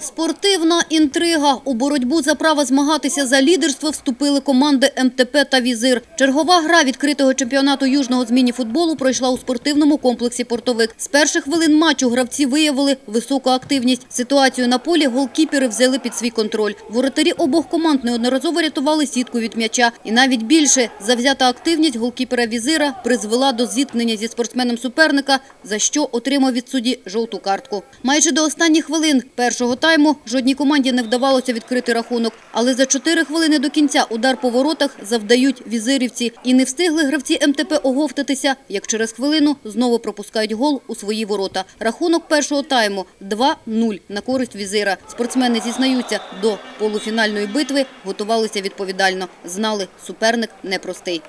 Спортивна інтрига. У боротьбу за право змагатися за лідерство вступили команди МТП та Візир. Чергова гра відкритого чемпіонату южного з міні-футболу пройшла у спортивному комплексі «Портовик». З перших хвилин матчу гравці виявили високу активність. Ситуацію на полі голкіпери взяли під свій контроль. Воротарі обох команд неодноразово рятували сітку від м'яча. І навіть більше завзята активність голкіпера Візира призвела до зіткнення зі спортсменом суперника, за що отримав від судді жовту картку. Майже до останніх хвилин першого тайму жодній команді не вдавалося відкрити рахунок. Але за 4 хвилини до кінця удар по воротах завдають візирівці. І не встигли гравці МТП оговтатися, як через хвилину знову пропускають гол у свої ворота. Рахунок першого тайму 2-0 на користь візира. Спортсмени зізнаються, до полуфінальної битви готувалися відповідально. Знали, суперник непростий.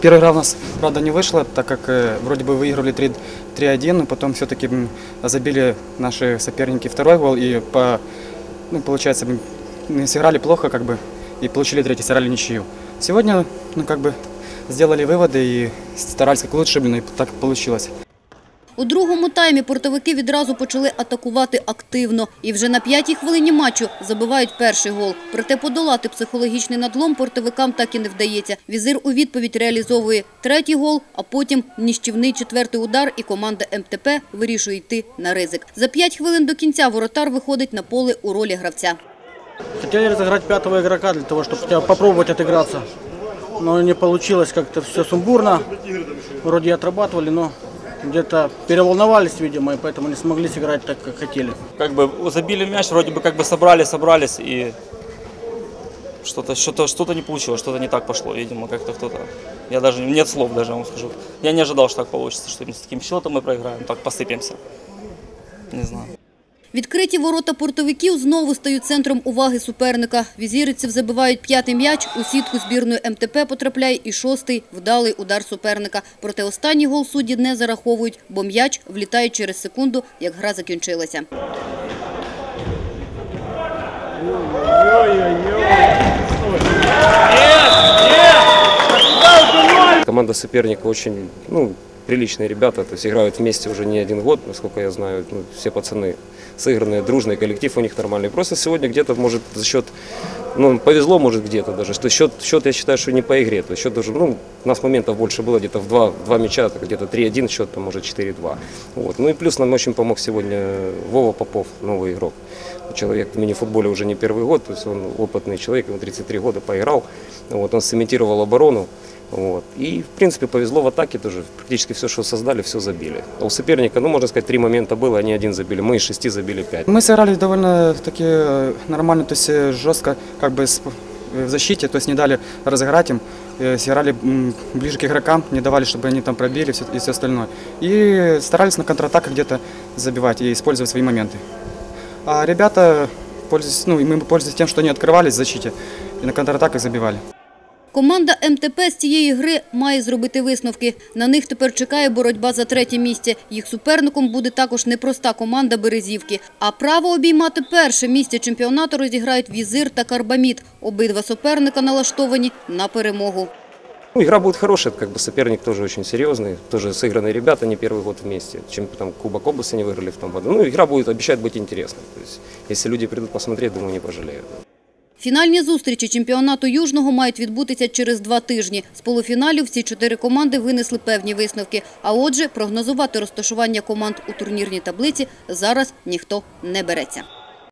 Первая игра у нас, правда, не вышла, так как э, вроде бы выигрывали 3 3-1, но потом все-таки забили наши соперники второй гол и по, ну, получается, м, не сыграли плохо, как бы, и получили третий, сыграли ничью. Сегодня, ну, как бы, сделали выводы и старались как лучше, блин, и так получилось. У другому таймі портовики відразу почали атакувати активно. І вже на п'ятій хвилині матчу забивають перший гол. Проте подолати психологічний надлом портовикам так і не вдається. Візир у відповідь реалізовує третій гол, а потім ніщівний четвертий удар і команда МТП вирішує йти на ризик. За п'ять хвилин до кінця воротар виходить на поле у ролі гравця. Хотели разыграть пятого игрока для того, чтобы хотя бы попробовать отыграться. Но не получилось, как-то все сумбурно. Вроде и отрабатывали, но где-то переволновались, видимо, и поэтому не смогли сыграть так, как хотели. как бы забили мяч, вроде бы как бы собрали, собрались и что-то что-то что-то не получилось, что-то не так пошло, видимо, как-то кто-то. Я даже нет слов даже вам скажу. Я не ожидал, что так получится, что именно с таким счетом мы проиграем, так посыпемся. Не знаю. Відкриті ворота портовиків знову стають центром уваги суперника. Візірівців забивають п'ятий м'яч, у сітку збірної МТП потрапляє і шостий вдалий удар суперника. Проте останній гол судді не зараховують, бо м'яч влітає через секунду, як гра закінчилася. Команда соперника очень, ну, приличные ребята, то есть играют вместе уже не один год, насколько я знаю, ну, все пацаны сыгранные, дружный коллектив у них нормальный. Просто сегодня где-то, может, за счет, ну, повезло, может, где-то даже, что счет, счет я считаю, что не по игре, то есть счет даже, ну, у нас моментов больше было, где-то в два, два мяча, где-то 3-1 счет, там, может, 4-2. Вот. Ну и плюс нам очень помог сегодня Вова Попов, новый игрок. Человек в мини-футболе уже не первый год, то есть он опытный человек, ему 33 года, поиграл, вот, он цементировал оборону, вот. И, в принципе, повезло в атаке тоже. Практически все, что создали, все забили. А у соперника, ну, можно сказать, три момента было, они один забили. Мы из шести забили пять. Мы сыграли довольно-таки э, нормально, то есть э, жестко, как бы с- в защите, то есть не дали разыграть им, э, сыграли м, ближе к игрокам, не давали, чтобы они там пробили всё- и все остальное. И старались на контратаках где-то забивать и использовать свои моменты. А ребята, пользуясь, ну, и мы пользуясь тем, что они открывались в защите, и на контратаках забивали. Команда МТП з цієї гри має зробити висновки. На них тепер чекає боротьба за третє місце. Їх суперником буде також непроста команда Березівки. А право обіймати перше місце чемпіонату розіграють Візир та Карбамід. Обидва суперника налаштовані на перемогу. Ну, игра будет хорошая, как бы соперник тоже очень серьезный, тоже сыгранные ребята, не первый год вместе. Чем там Кубок области не выиграли в том году. Ну, игра будет, обещает быть интересной. То есть, если люди придут посмотреть, думаю, не пожалеют. Фінальні зустрічі чемпіонату Южного мають відбутися через два тижні. З полуфіналів всі чотири команди винесли певні висновки. А отже, прогнозувати розташування команд у турнірній таблиці зараз ніхто не береться.